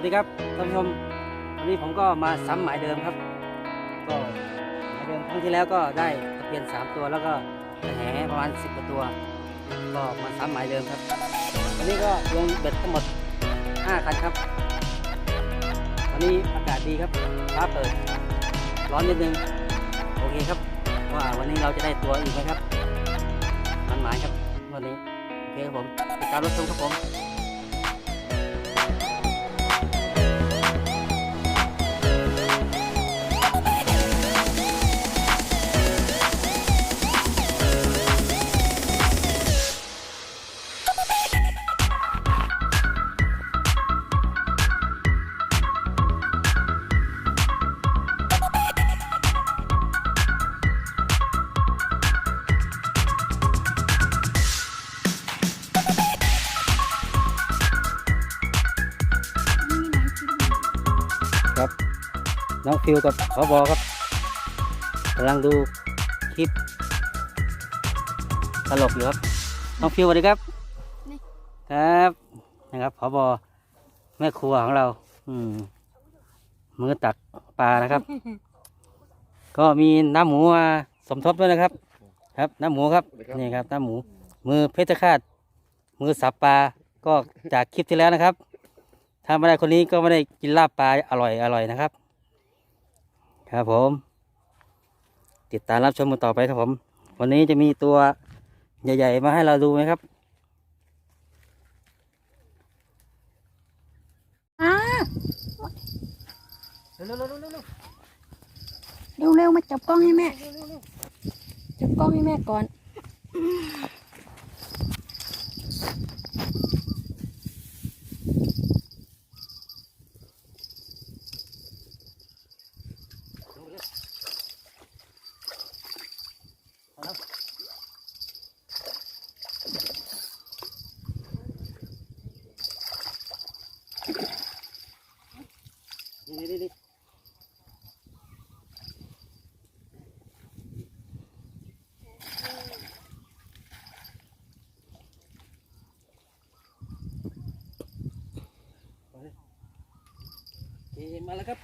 วัสดีครับท่านผู้ชมวันนี้ผมก็มาซ้ำหมายเดิมครับ ก็หมายเดิมครั้งที่แล้วก็ได้ตะเพียนสามตัวแล้วก็กระแหประมาณสิบกว่าตัว ก็มาซ้ำหมายเดิมครับวันนี้ก็ลงเบ็ดทั้งหมดห้าคันครับ วันนี้อากาศดีครับฟ้าเปิด ร้อนนิดนึง โอเคครับ ว่าวันนี้เราจะได้ตัวอีกไหมครับมันหมายครับวันนี้โอเคครับผมติดตามรับชมครับผม ครับ น้องฟิวกับขอบอครับกำลังดูคลิปตลกอยู่ครับ น้องฟิวสวัสดีครับนี่ครับนะครับขอบอแม่ครัวของเรา อืมมือตักปลานะครับ ก็มีน้ำหมูมาสมทบด้วยนะครับ ครับน้ำหมูครับนี่ครับน้ำหมู มือเพชรฆาตมือสับปลาก็จากคลิปที่แล้วนะครับ ถ้าไม่ได้คนนี้ก็ไม่ได้กินลาบปลาอร่อยอร่อยนะครับ ครับผม ติดตามรับชมกันต่อไปครับผม วันนี้จะมีตัวใหญ่ ๆ มาให้เราดูไหมครับเร็วๆมาจับกล้องให้แม่ จับกล้องให้แม่ก่อน มาแล้วครับ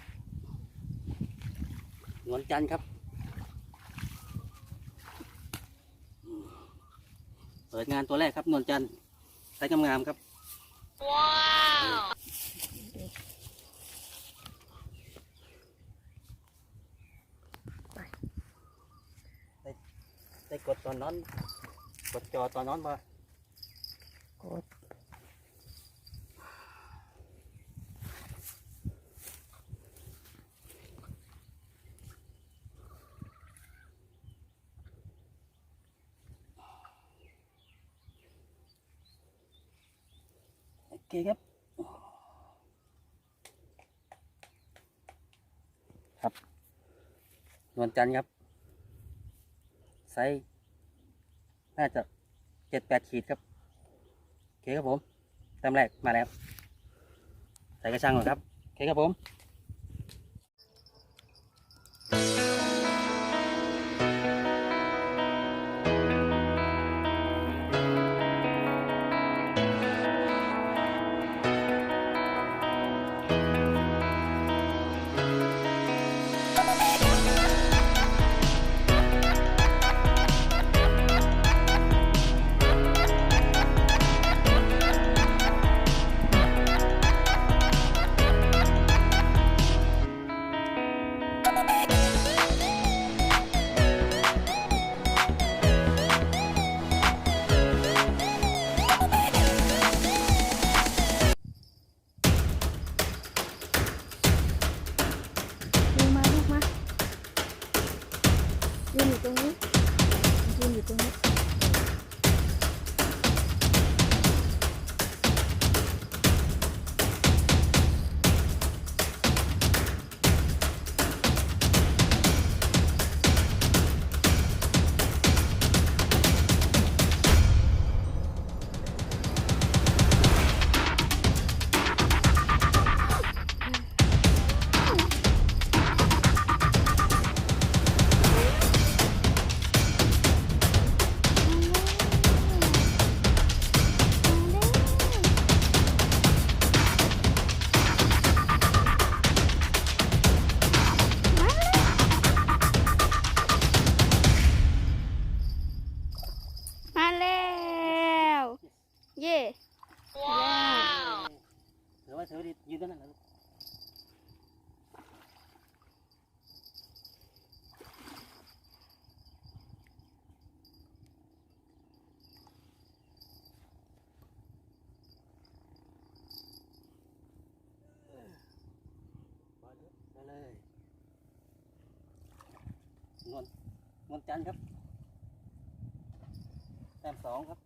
นวลจันทร์ครับ เปิดงานตัวแรกครับนวลจันทร์ใส่งามๆครับได้กดตอนนั้น กดจอตอนนั้นมากด เคครับ ครับนวลจันทร์ครับไซส์น่าจะเจ็ดแปดขีดครับโอเคครับผมแต้มแรกมาแล้วใส่กระชังก่อนครับโอเคครับผม วลจันทร์ครับ แต้มสองครับ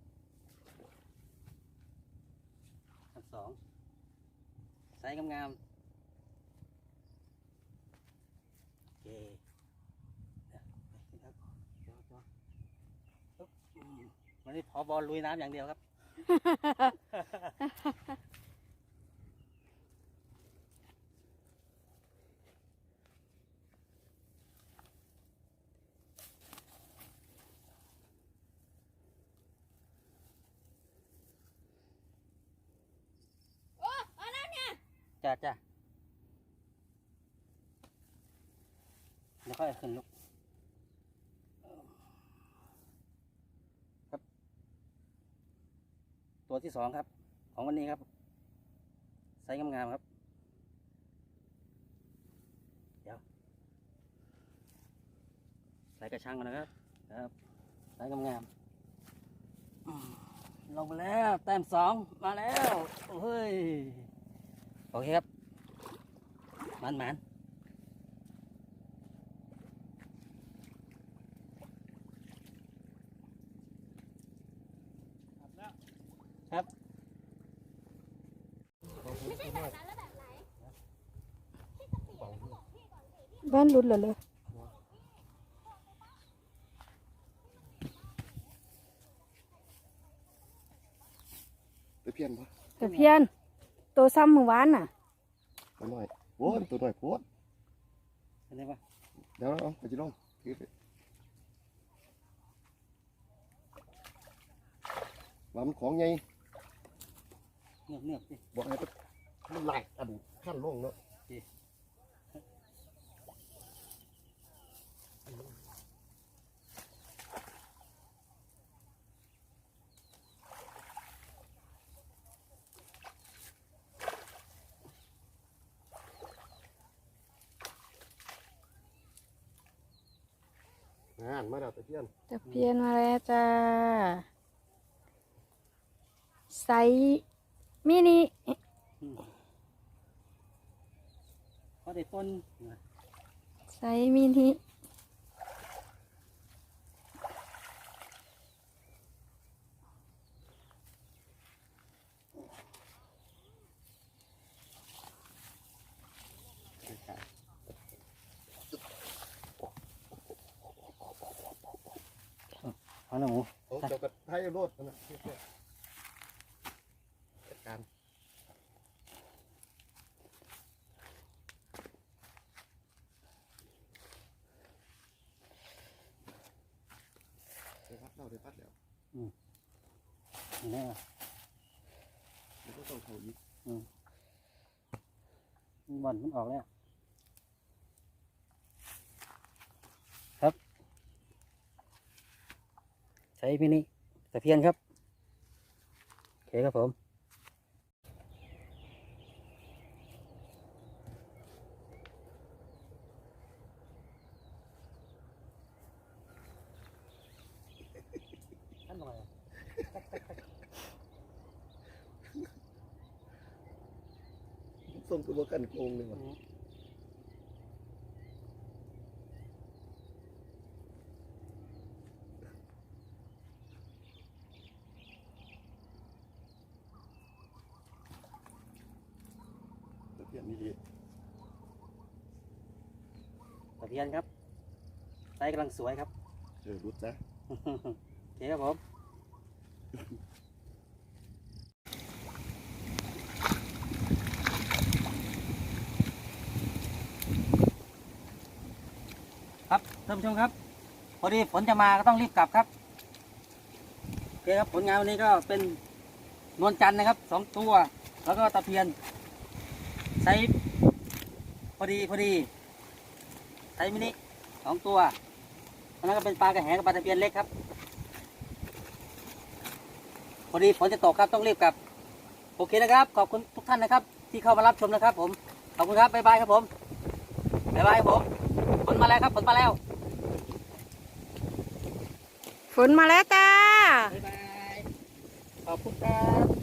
แต้มสองใส่งามๆโอเคเดี๋ยวไปครับจอจอปึ๊บอืมวันนี้พอบอลลุยน้ำอย่างเดียวครับ จ้าจ้าเดี๋ยวค่อยขึ้นลูกครับ ตัวที่สองครับ ของวันนี้ครับไซส์งามๆครับ เดี๋ยวใส่กระชังก่อนนะครับครับไซส์งามๆลงมาแล้วแต้มสองมาแล้วเฮ้ย โอเคครับมันมันครับแว่นหลุดเหรอเลยตะเพียนปะแต่เพียน ตัวซ้ำเมื่อวานน่ะตัวน้อยโอ้ยตัวน้อยโพดเป็นไงปะเดี๋ยวเอาไปจิลงถือไปว่ามันของไงเงียบเงียบสิบอกให้มันไหลอันขั้นลงเนาะ งานมาแล้วตะเพียนแต่เพียนมาแล้วจ้าไซส์มินิอืมพอได้ต้นไซส์มินิ หนูเอาเจ้ากระไทยรถนะจัดการเดี๋ยวพัดเราเดี๋ยวพัดแล้วนี่แน่เดี๋ยวก็ต้องเขาอีกบอลมันออกแล้ว ครับ ใช้พี่นี่ตะเพียนครับโอเคครับผมท่านหน่อยส่งตัวกันโกงเลยว่ะตะเพียนนี่ดี ตะ เพียนครับไซส์กำลังสวยครับ เออรุดจ้ะโอเคครับผมครับท่านผู้ชมครับ พอดีฝนจะมาก็ต้องรีบกลับครับโอเคครับผลงานวันนี้ก็เป็นนวลจันทร์นะครับสองตัว แล้วก็ตะเพียนไซส์พอดีพอดีไซส์มินิสองตัวอันนั้นก็เป็นปลากระแหกับปลาตะเพียนเล็กครับ พอดีฝนจะตกครับต้องรีบกลับ โอเคนะครับ ขอบคุณทุกท่านนะครับ ที่เข้ามารับชมนะครับ ผม ขอบคุณครับ บ๊ายบายครับผมบ๊ายบายครับผม ฝนมาแล้วครับ ฝนมาแล้ว ฝนมาแล้วจ้า บ๊ายบาย ขอบคุณครับ